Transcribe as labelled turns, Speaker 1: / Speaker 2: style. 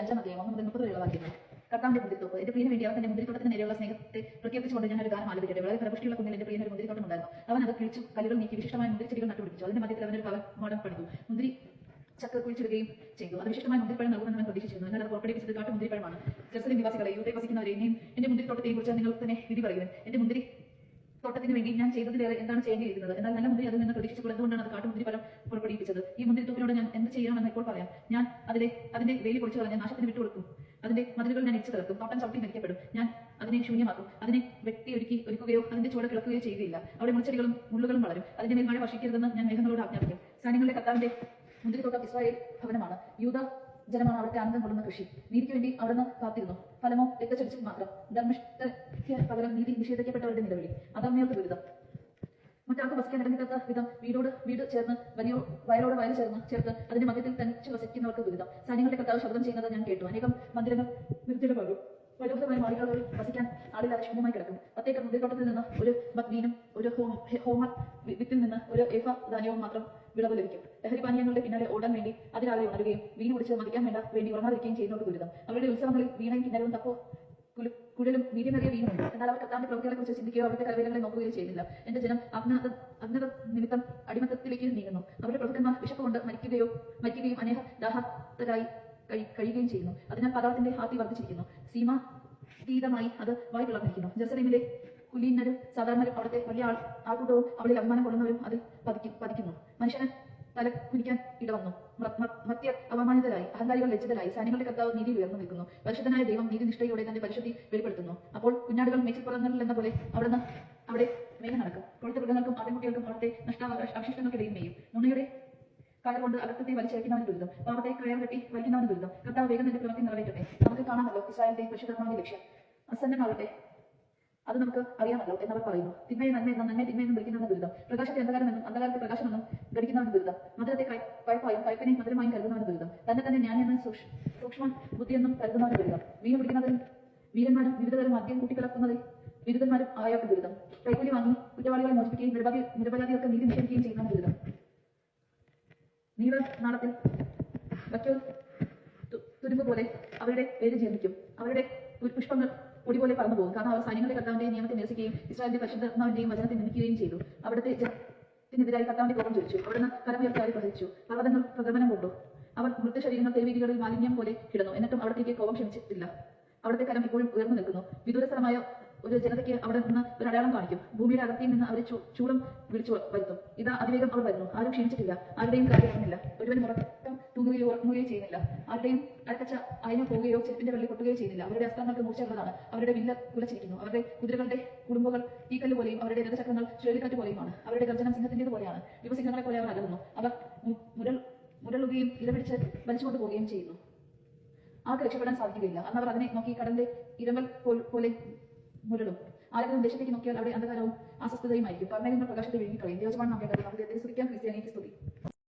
Speaker 1: അഞ്ചാം അധ്യായം മുതൽ മുപ്പത് വരെയുള്ള വാക്യങ്ങൾ. കർത്താവിന്റെ മുന്തിരിത്തോപ്പ്. എന്റെ പ്രിയന് വേണ്ടി അവൻ തന്റെ മുന്തിരിത്തോട്ടത്തിന് നേരെയുള്ള സ്നേഹത്തെ പ്രഖ്യാപിച്ചുകൊണ്ട് ഞാൻ ഒരു ഗാനം ആലപിക്കട്ടെ. വളരെ ഫലപുഷ്ടിയുള്ള കുന്നിൽ എന്റെ പ്രിയന് ഒരു മുന്തിരിത്തോട്ടം ഉണ്ടായിരുന്നു. അവൻ അത് കിഴിച്ചു കല്ലുകൾ നീക്കി വിശിഷ്ടമായ മുന്തിരിച്ചെടികൾ നട്ടുപിടിപ്പിച്ചു. അതിന്റെ മധ്യത്തിൽ അവൻ ഒരു കവമാടം പണിതു. മുന്തിരി ചക്ക കുഴിച്ചിടുകയും ചെയ്തു. അത് വിശിഷ്ടമായ മുന്തിരിപ്പഴം നൽകുമെന്ന് ഞാൻ പ്രതീക്ഷിച്ചിരുന്നു. എന്നാൽ അത് പുറപ്പെടുവിച്ചത് കാട്ടു മുന്തിരിപ്പഴമാണ് ജെറുസലേം നിവാസികളെ യൂതയിൽ വസിക്കുന്നവരെ ഇനിയും എന്റെ മുന്തിരിത്തോട്ടത്തെയും കുറിച്ച് നിങ്ങൾ തന്നെ വിധി പറയുവിൻ. എന്റെ മുന്തിരി തോട്ടത്തിന് വേണ്ടി ഞാൻ ചെയ്തതിലേറെ എന്താണ് ചെയ്യേണ്ടിയിരിക്കുന്നത്? എന്നാൽ നല്ല മുന്തിരി അതിൽ നിന്ന് പ്രതീക്ഷിച്ചപ്പോൾ എന്തുകൊണ്ടാണ് അത് കാട്ടുമുന്തിരി ഫലം പുറപ്പെടുവിപ്പിച്ചത്. ഈ മുന്തിരി തോപ്പിനോട് ഞാൻ എന്ത് ചെയ്യണമെന്ന് ഇപ്പോൾ പറയാം. ഞാൻ അതിലെ അതിന്റെ വേലി പൊളിച്ചു കളഞ്ഞ് നാശത്തിന് വിട്ടുകൊടുക്കും അതിന്റെ മതിലുകൾ ഞാൻ ഇടിച്ചു തകർക്കും. തോട്ടം ചവിട്ടി മരിക്കപ്പെടും ഞാൻ അതിനെ ശൂന്യമാക്കും. അതിനെ വെട്ടി ഒരുക്കി ഒരുക്കുകയോ അതിന്റെ ചുവട് കിളക്കുകയോ ചെയ്യുകയില്ല. അവിടെ മുൾച്ചെടികളും മുള്ളുകളും വളരും. അതിന്റെ മേൽ മഴ വർഷിക്കരുതെന്ന് ഞാൻ മേഘങ്ങളോട് ആജ്ഞാപിക്കും. സൈന്യങ്ങളുടെ കർത്താവിന്റെ മുന്തിരിത്തോട്ടം ഇസ്രായേൽ ഭവനമാണ്. യൂത ജനമാണ് അവിടുത്തെ ആനന്ദം കൊള്ളുന്ന കൃഷി. നീതിക്ക് വേണ്ടി അവിടുന്ന് കാത്തിരുന്നു. ഫലമോ രക്തച്ചൊരിച്ചിൽ മാത്രം. ധർമ്മിഷ്ഠയ്ക്ക് പകരം നീതി നിഷേധിക്കപ്പെട്ടവരുടെ നിലവിളി. അധർമ്മികൾക്ക് ദുരിതം. മറ്റാർക്കും വസിക്കാൻ ഇടങ്ങില്ലാത്ത വിധം വീടോട് വീട് ചേർന്ന് വലിയോ വയലോട് വയൽ ചേർന്ന് ചേർത്ത് അതിന്റെ മധ്യത്തിൽ തനിച്ച് വസിക്കുന്നവർക്ക് ദുരിതം. സൈന്യങ്ങളുടെ കർത്താവ് ശബ്ദം ചെയ്യുന്നത് ഞാൻ കേട്ടു. അനേകം മന്ദിരങ്ങൾ നിർജലമാകും. വയോധമായ മാളികകളിൽ വസിക്കാൻ ആളില്ലാതെ ശൂന്യമായി കിടക്കും പ്രത്യേക മുന്തിരിത്തോട്ടത്തിൽ നിന്ന് ഒരു ബത്മീനും ഒരു ഹോമർ വിത്തിൽ നിന്ന് ഒരു ഏഫ ധാന്യവും മാത്രം വിളവ് ലഭിക്കും. ലഹരി പാനീയങ്ങളുടെ പിന്നാലെ ഓടാൻ വേണ്ടി അതിരാവിലെ ഉണരുകയും വീണ് കുടിച്ച് മതിക്കാൻ വേണ്ട വേണ്ടി ഉറങ്ങാതിരിക്കുകയും ചെയ്യുന്നവർക്ക് ദുരിതം. അവരുടെ ഉത്സവങ്ങളിൽ വീണയും കിണരവും തപ്പോ കുഴലും വീര്യമേറിയ വീണുണ്ട് എന്നാൽ അവർ കർത്താവിന്റെ പ്രവൃത്തികളെ കുറിച്ച് ചിന്തിക്കുകയോ അവരുടെ കരവേലകളെ നോക്കുകയോ ചെയ്യുന്നില്ല. എന്റെ ജനം അജ്ഞാത അജ്ഞത നിമിത്തം അടിമത്തത്തിലേക്ക് നീങ്ങുന്നു. അവരുടെ പ്രഭുക്കന്മാർ വിശപ്പ് കൊണ്ട് മരിക്കുകയോ മരിക്കുകയും അനേക ദാഹത്തരായി കഴി- കഴിയുകയും ചെയ്യുന്നു. അതിനാൽ പതാളത്തിന്റെ ഹാത്തി വർദ്ധിച്ചിരിക്കുന്നു. സീമ ഗീതമായി അത് വായി പിളർന്നിരിക്കുന്നു ജെറുസലേമിലെ കുലീനരും സാധാരണരും അവിടുത്തെ വലിയ ആൾ ആൾക്കൂട്ടവും അവളിൽ അഭിമാനം കൊള്ളുന്നവരും അതിൽ പതിക്കും പതിക്കുന്നു. മനുഷ്യന് തല കുനിക്കാൻ ഇടവന്നു. മത്യ അപമാനിതരായി അഹങ്കാരികൾ ലജ്ജിതരായി സൈന്യങ്ങളുടെ കർത്താവ് നീതി ഉയർന്നു നിൽക്കുന്നു. പരിശുദ്ധനായ ദൈവം നീതിനിഷ്ഠയോടെ തന്റെ പരിശുദ്ധി വെളിപ്പെടുത്തുന്നു. അപ്പോൾ കുഞ്ഞാടുകൾ മേച്ചിൽപ്പുറങ്ങളിൽ എന്ന പോലെ അവിടുന്ന് അവിടെ മേഘം നടക്കും. കൊഴുത്ത മൃഗങ്ങൾക്കും ആട്ടിൻകുട്ടികൾക്കും അവിടുത്തെ നഷ്ടാവകാശ അവശിഷ്ടങ്ങൾക്കിടയിൽ മേയും. നുണയുടെ കയർ കൊണ്ട് അകത്തത്തെ വലിച്ചയക്കുന്നവന് ദുരിതം. പാവത്തെ കയർ കെട്ടി വലിക്കുന്നവന് ദുരിതം. കർത്താവ് വേഗം നിന്റെ പ്രവൃത്തി നിറവേറ്റട്ടെ. നമുക്ക് കാണാമല്ലോ ഇസ്രായേലിന്റെ പരിശുദ്ധമായ ലക്ഷ്യം. അസന്നമാകട്ടെ അത് നമുക്ക് അറിയാമല്ലോ എന്നവർ പറയുന്നു. തിന്മയെ നന്മ എന്നും നന്മയെ തിന്മയെന്നും വിളിക്കുന്നവന് ദുരിതം. പ്രകാശത്തെ അന്ധകാരം എന്നും അന്ധകാരത്തെ പ്രകാശം എന്നും ഗണിക്കുന്നവന് ദുരിതം. മധുരത്തെ കയ- കയ്പായും കയ്പിനെ മധുരമായും കരുതുന്നവന് ദുരിതം. തന്നെ തന്നെ ഞാൻ എന്ന സൂക്ഷ്മ ബുദ്ധിയെന്നും കരുതുന്നവന് ദുരിതം. വീണ് പിടിക്കുന്നതിൽ വീരന്മാരും വിവിധതരം മദ്യം കൂട്ടിക്കലർത്തുന്നതിൽ ബിരുദന്മാരും ആയവർക്ക് ദുരിതം. കൈക്കൂലി വാങ്ങി കുറ്റവാളികളെ മോചിപ്പിക്കുകയും നിരപരാധി നിരപരാധികൾക്ക് നീതി നിഷേധിക്കുകയും ചെയ്യുന്നവന് ദുരിതം. നീല നാളത്തിൽ വറ്റൂർ തു- തുരുമ്പ് പോലെ അവരുടെ പേര് ജീർണിക്കും അവരുടെ പുഷ്പങ്ങൾ പൊടി പോലെ പറന്നു പോകും. കാരണം അവർ സൈന്യങ്ങളുടെ കർത്താവിന്റെ നിയമത്തെ നിരസിക്കുകയും ഇസ്രായേലിന്റെ പരിശുദ്ധാത്മാവിന്റെയും വചനത്തെ നിന്ദിക്കുകയും ചെയ്തു. അവിടുത്തെ ജനത്തിനെതിരായി കർത്താവിന്റെ കോപം ചൊരിച്ചു അവിടുന്ന് കരമുയർത്തി അവരെ പ്രഹരിച്ചു പർവതങ്ങൾ പ്രകമ്പനം കൊണ്ടു. അവർ മൃതശരീരങ്ങൾ തെരുവീതികളിൽ മാലിന്യം പോലെ കിടന്നു. എന്നിട്ടും അവിടത്തേക്ക് കോപം ക്ഷമിച്ചിട്ടില്ല. അവിടുത്തെ കരം ഇപ്പോഴും ഉയർന്നു നിൽക്കുന്നു. വിദൂര സ്ഥലമായ ഒരു ജനതയ്ക്ക് അവിടെ നിന്ന് ഒരു അടയാളം കാണിക്കും. ഭൂമിയുടെ അകത്തിയിൽ നിന്ന് അവർ ചൂടം വിളിച്ചു വരുത്തും. ഇതാ അതിവേഗം അവർ വരുന്നു. ആരും ക്ഷീണിച്ചിട്ടില്ല. ആരുടെയും കാര്യം അറിഞ്ഞില്ല ഒരുവൻ ഉറക്കം തൂങ്ങുകയോ ഉറങ്ങുകയോ ചെയ്യുന്നില്ല. ആരുടെയും അരക്കച്ച അയഞ്ഞു പോവുകയോ ചെരുപ്പിന്റെ വെള്ളി കൊട്ടുകയോ ചെയ്യുന്നില്ല. അവരുടെ അസ്ത്രങ്ങൾക്ക് മൂർച്ചയുള്ളതാണ്. അവരുടെ വില്ല് കുലച്ചിരിക്കുന്നു. അവരുടെ കുതിരകളുടെ കുടുംബങ്ങൾ ഈ കല്ല് പോലെയും അവരുടെ രഥചക്രങ്ങൾ ചുഴലിക്കാറ്റ് പോലെയുമാണ്. അവരുടെ ഗർജനം സിംഹത്തിന്റേത് പോലെയാണ്. യുവസിംഹങ്ങളെ പോലെ അവർ അകലുന്നു. അവർ മുരൾ മുരളുകയും ഇരപിടിച്ച് വലിച്ചുകൊണ്ട് പോവുകയും ചെയ്യുന്നു. ആർക്ക് രക്ഷപ്പെടാൻ സാധിക്കുകയില്ല. അന്ന് അവർ അതിനെ നോക്കി കടലിന്റെ ഇരമ്പൽ പോലെ മുരളും. ആരെങ്കിലും ദേശത്തേക്ക് നോക്കിയാൽ അവിടെ അന്ധകാരവും അസ്വസ്ഥതയുമായിരിക്കും. പർമേഘങ്ങൾ പ്രകാശത്തെ വിഴുങ്ങിക്കളയും. ദേവസ്വാണ് നാം കേട്ടത് നമുക്ക് തിരിച്ചറിയിക്കാൻ ക്രിസ്ത്യാനിക്ക് സ്തുതി.